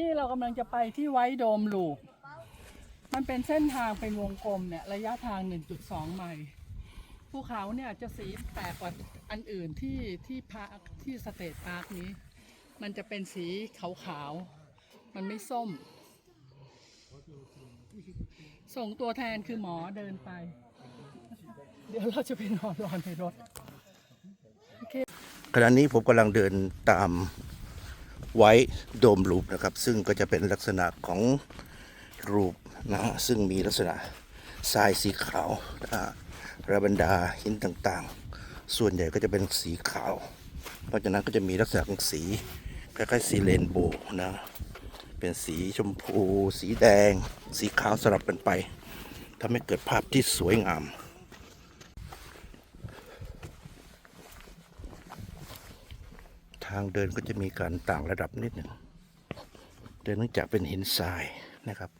นี่เรากำลังจะไปที่ไวท์โดมลูปมันเป็นเส้นทางเป็นวงกลมเนี่ยระยะทาง 1.2 ไมล์ภูเขาเนี่ยจะสีแปลกกว่าอันอื่นที่ที่พาร์คที่สเตทพาร์คนี้ มันจะเป็นสีขาวๆ มันไม่ส้ม ส่งตัวแทนคือหมอเดินไป เดี๋ยวเราจะไปนอนรอในรถขณะนี้ผมกำลังเดินตาม ไว้โดมรูปนะครับ ซึ่งก็จะเป็นลักษณะของรูปนะซึ่งมีลักษณะทรายสีขาวนะฮะระบรรดาหินต่างๆ ส่วนใหญ่ก็จะเป็นสีขาว เพราะฉะนั้นก็จะมีลักษณะของสีคล้ายๆสีเรนโบว์นะเป็นสีชมพู สีแดง สีขาวสลับกันไปทำให้เกิดภาพที่สวยงาม ทางเดินก็จะมีการต่างระดับนิดหนึ่งเดินเนื่องจากเป็นหินทรายนะครับ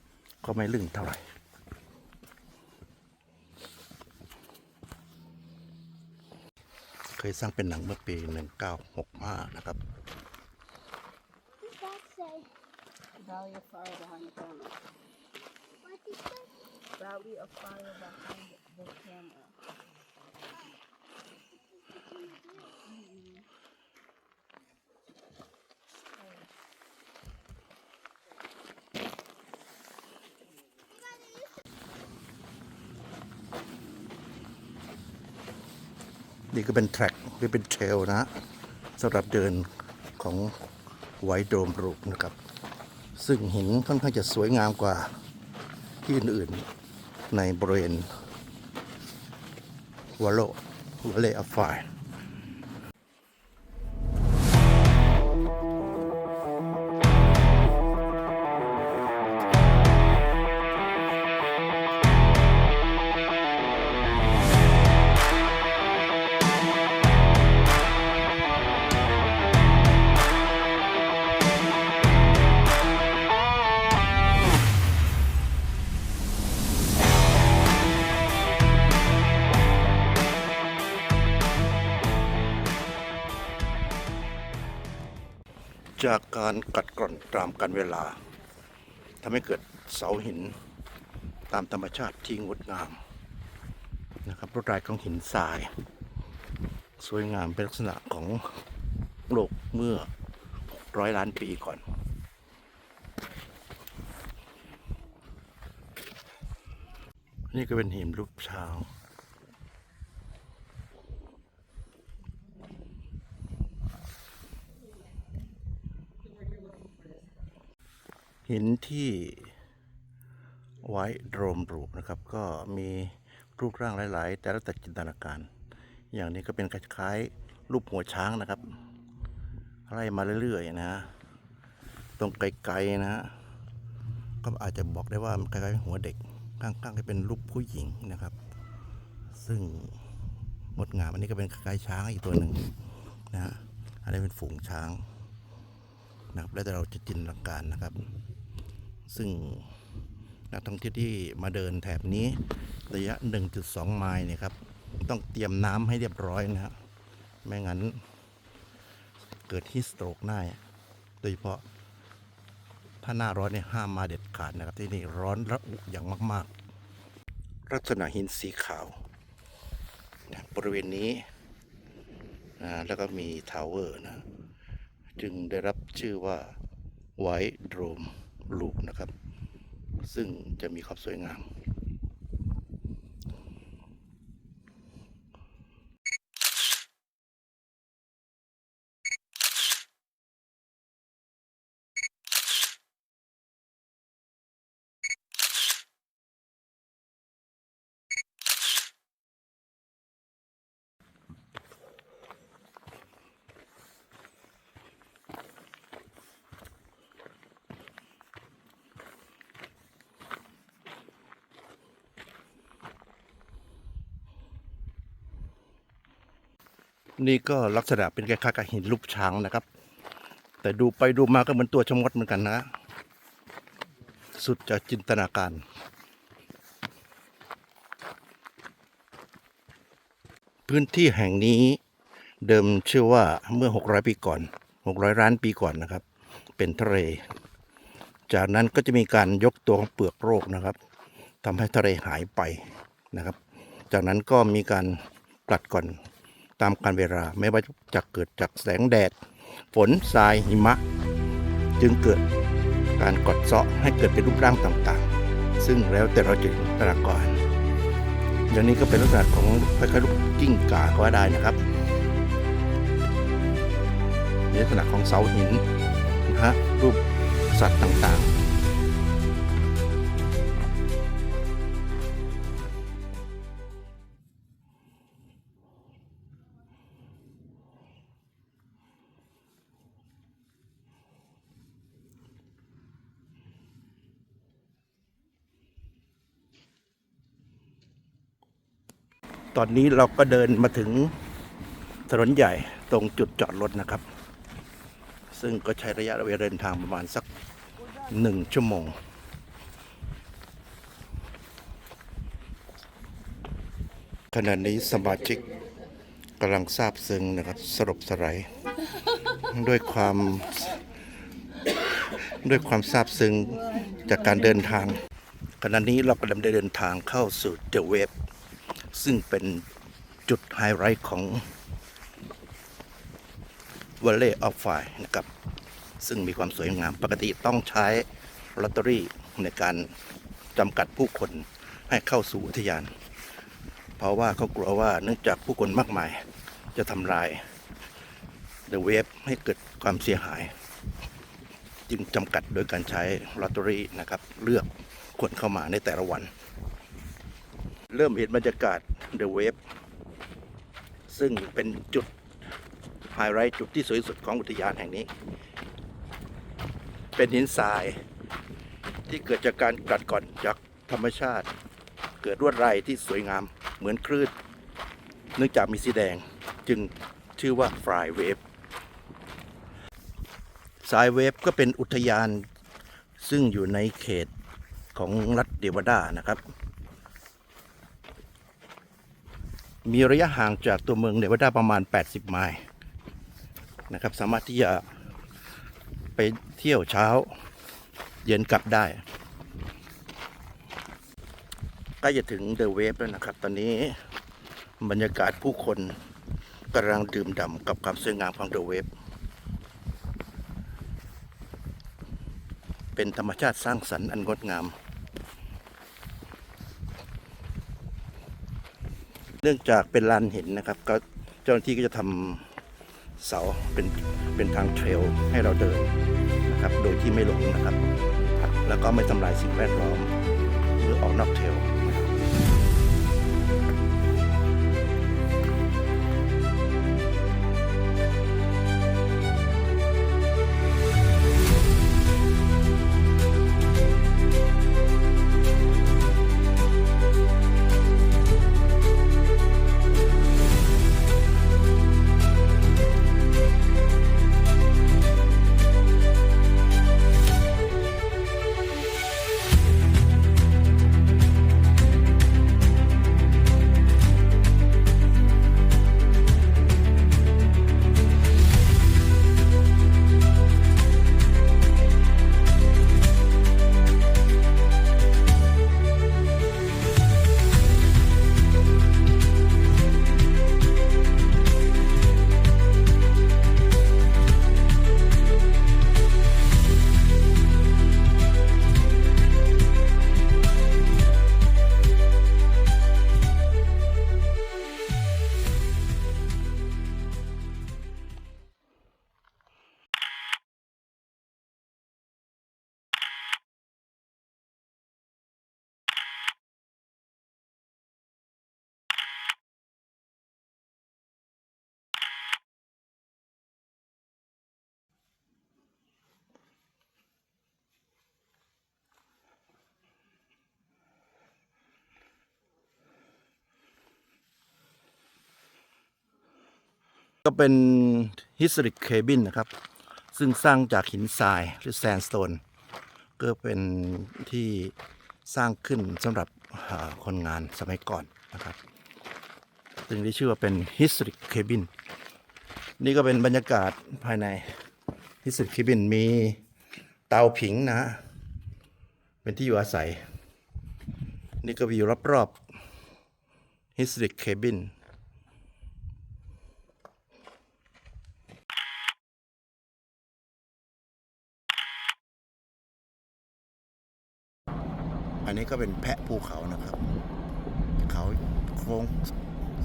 ก็ไม่ลึ่งเท่าไหร่เคยสร้างเป็นหนังเมื่อปี 1965 นะครับ Valley of Fire behind the camera. What is that? Valley of Fire behind the camera. นี่ก็เป็นแทร็กหรือเป็นเทรลนะสำหรับเดินของไวโดมรูปนะครับ ซึ่งหินค่อนข้างจะสวยงามกว่าที่อื่นๆในบริเวณวอลโลวอลเลอฟไฟ จากการกัดกร่อนตามการเวลาทำให้เกิดเสาหินตามธรรมชาติที่งดงามนะครับรวดลายของหินทราย สวยงามเป็นลักษณะของโลกเมื่อร้อยล้านปีก่อน นี่ก็เป็นหินรูปช้าง หินที่ไว้โดรมรูปนะครับ ก็มีรูปร่างหลาย ๆ แต่ละแต่จินตนาการ อย่างนี้ก็เป็นคล้ายๆรูปหัวช้างนะครับไล่มาเรื่อย ๆ นะฮะตรงไกล ๆ นะฮะก็อาจจะบอกได้ว่าคล้ายๆหัวเด็กข้างๆก็เป็นรูปผู้หญิงนะครับ ซึ่งงดงามอันนี้ก็เป็นคล้ายช้างอีกตัวหนึ่งนะฮะอันนี้เป็นฝูงช้างนะครับแล้วแต่เราจะจินตนาการนะครับ ซึ่งนักท่องเที่ยวที่มาเดินแถบนี้ระยะ 1.2 ไมล์เนี่ยครับ ต้องเตรียมน้ำให้เรียบร้อยนะฮะไม่งั้นเกิดฮิสโตรกได้โดยเฉพาะถ้าหน้าร้อนเนี่ยห้ามมาเด็ดขาดนะครับ ที่นี่ร้อนระอุอย่างมาก ๆ ลักษณะหินสีขาวนะบริเวณนี้นะแล้วก็มีทาวเวอร์นะ จึงได้รับชื่อว่าไวท์โดรม ลูกนะครับ ซึ่งจะมีความสวยงาม นี่ก็ลักษณะเป็นคล้ายๆกับหินรูปช้างนะครับ แต่ดูไปดูมาก็เหมือนตัวชมดเหมือนกันนะ สุดจะจินตนาการ พื้นที่แห่งนี้เดิมชื่อว่าเมื่อ 600 ปีก่อน 600 ล้านปีก่อนนะครับ เป็นทะเล จากนั้นก็จะมีการยกตัวของเปลือกโรคนะครับทำให้ทะเลหายไปนะครับ จากนั้นก็มีการกลัดก่อน ตามการเวลา ไม่ว่าจะเกิดจากแสงแดด ฝนทรายหิมะ จึงเกิดการกดเซาะให้เกิดเป็นรูปร่างต่างๆ ซึ่งแล้วแต่เราจะจินตนาการอย่างนี้ก็เป็นลักษณะของคล้ายๆลูกกิ้งก่าก็ได้นะครับลักษณะของเสาหินนะฮะรูปสัตว์ต่างๆ ตอนนี้เราก็เดินมาถึงถนนใหญ่ตรงจุดจอดรถนะครับ ซึ่งก็ใช้ระยะเวลาเดินทางประมาณสักหนึ่งชั่วโมง ขณะนี้สมาชิกกำลังทราบซึ้งนะครับสลบสลายด้วยความด้วยความทราบซึ้งจากการเดินทาง ขณะนี้เรากำลังเดินทางเข้าสู่เดอะเวฟ ซึ่งเป็นจุดไฮไลท์ของ Valley of Fire นะครับ ซึ่งมีความสวยงาม ปกติต้องใช้ลอตเตอรี่ในการจำกัดผู้คนให้เข้าสู่อุทยาน เพราะว่าเขากลัวว่าเนื่องจากผู้คนมากมาย จะทำลาย The Wave ให้เกิดความเสียหาย จึงจำกัดโดยการใช้ลอตเตอรี่นะครับ เลือกคนเข้ามาในแต่ละวัน เริ่มเห็นบรรยากาศ The Wave ซึ่งเป็นจุดไฮไลท์จุดที่สวยที่สุดของอุทยานแห่งนี้ เป็นหินทรายที่เกิดจากการกัดก่อนจากธรรมชาติ เกิดลวดลายที่สวยงามเหมือนคลื่นเนื่องจากมีสีแดงจึงชื่อว่า Fly Wave สายเวฟก็เป็นอุทยานซึ่งอยู่ในเขตของรัฐเดวาดานะครับ มีระยะห่างจากตัวเมืองเนวาดาประมาณ 80 ไมล์นะครับ สามารถที่จะไปเที่ยวเช้า เย็นกลับได้ใกล้จะถึงเดอะเวฟแล้วนะครับ ตอนนี้บรรยากาศผู้คนกำลังดื่มด่ำกับความสวยงามของเดอะเวฟเป็นธรรมชาติสร้างสรรค์อันงดงาม เนื่องจากเป็นลานหินนะครับ ก็เจ้าหน้าที่ก็จะทำเสาเป็นเป็นทางเทรลให้เราเดินนะครับ โดยที่ไม่หลงนะครับ แล้วก็ไม่ทำลายสิ่งแวดล้อมหรือออกนอกเทรล ก็เป็น historic cabin นะครับ ซึ่งสร้างจากหินทรายหรือ sandstone ก็เป็นที่สร้างขึ้นสำหรับคนงานสมัยก่อนนะครับซึ่งได้ชื่อว่าเป็น historic cabin นี่ก็เป็นบรรยากาศภายใน historic cabin มีเตาผิงนะฮะเป็นที่อยู่อาศัย นี่ก็วิวรอบๆ Historic Cabin ก็เป็นแพะภูเขานะครับ เขาโค้ง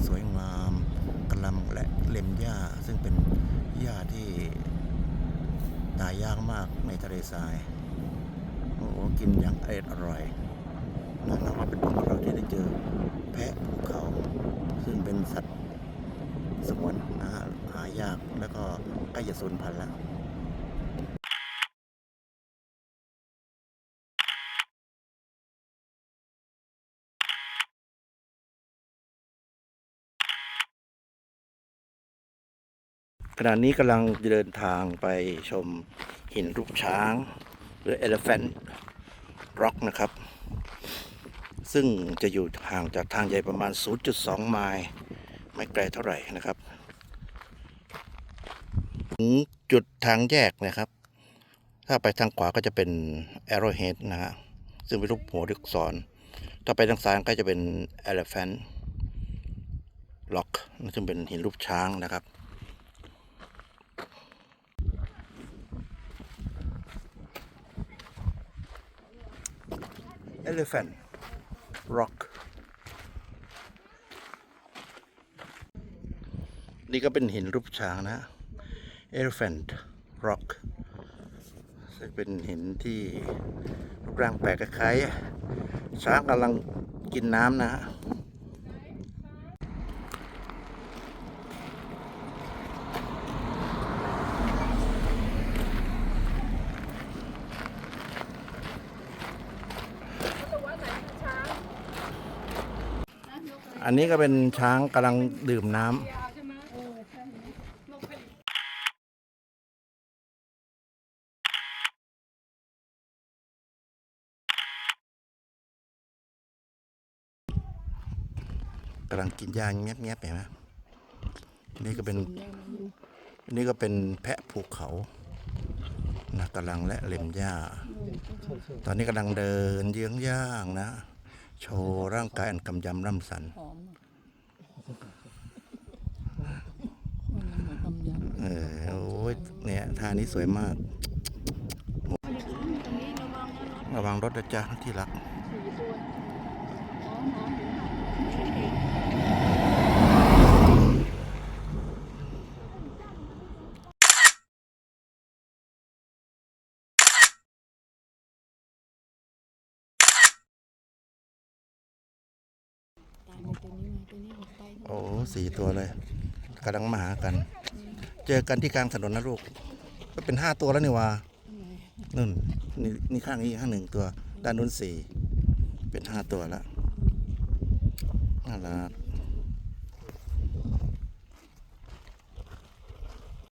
สวยงามกระลำและเล็มหญ้า ซึ่งเป็นหญ้าที่ตายยากมากในทะเลทราย โอ้โหกินอย่างอร่อยอร่อยนะนับว่าเป็นบุญของเราที่ได้เจอแพะภูเขา ซึ่งเป็นสัตว์สงวนนะฮะหายากแล้วก็ใกล้จะสูญพันธุ์แล้ว ขณะนี้กำลังเดินทางไปชมหินรูปช้าง หรือ Elephant Rock นะครับ ซึ่งจะอยู่ห่างจากทางใหญ่ประมาณ 0.2 ไมล์ไม่ไกลเท่าไหร่นะครับถึงจุดทางแยกนะครับ ถ้าไปทางขวาก็จะเป็น Arrowhead นะฮะซึ่งเป็นรูปหัวลูกศร ถ้าไปทางซ้ายก็จะเป็น Elephant Rock ซึ่งเป็นหินรูปช้างนะครับ Elephant Rock นี่ก็เป็นหินรูปช้างนะ Elephant Rock ซึ่งเป็นหินที่รูปร่างแปลกคล้ายๆช้างกำลังกินน้ำนะฮะ อันนี้ก็เป็นช้างกำลังดื่มน้ำกำลังกินยาเงียบๆเห็นไหมนี่ก็เป็นนี่ก็เป็นแพะภูเขานะกำลังและเล็มหญ้า ตอนนี้กำลังเดินเยื้องย่างนะ โชว์ร่างกายอันกำยำร่ำสันหอมอะมัน เอออโอ้ยเนี่ยท่านี้สวยมาก ระวังรถนะจ๊ะที่รัก ตายมันตัวนี้มาตัวนี้ออกไป โอ้สี่ตัวเลยกำลังมาหากัน เจอกันที่กลางถนนนะลูก ก็เป็นห้าตัวแล้วนี่วะนู่นนี่นี่ข้างนี้ข้างหนึ่งตัว ด้านนู้นสี่เป็นห้าตัวแล้วน่ารัก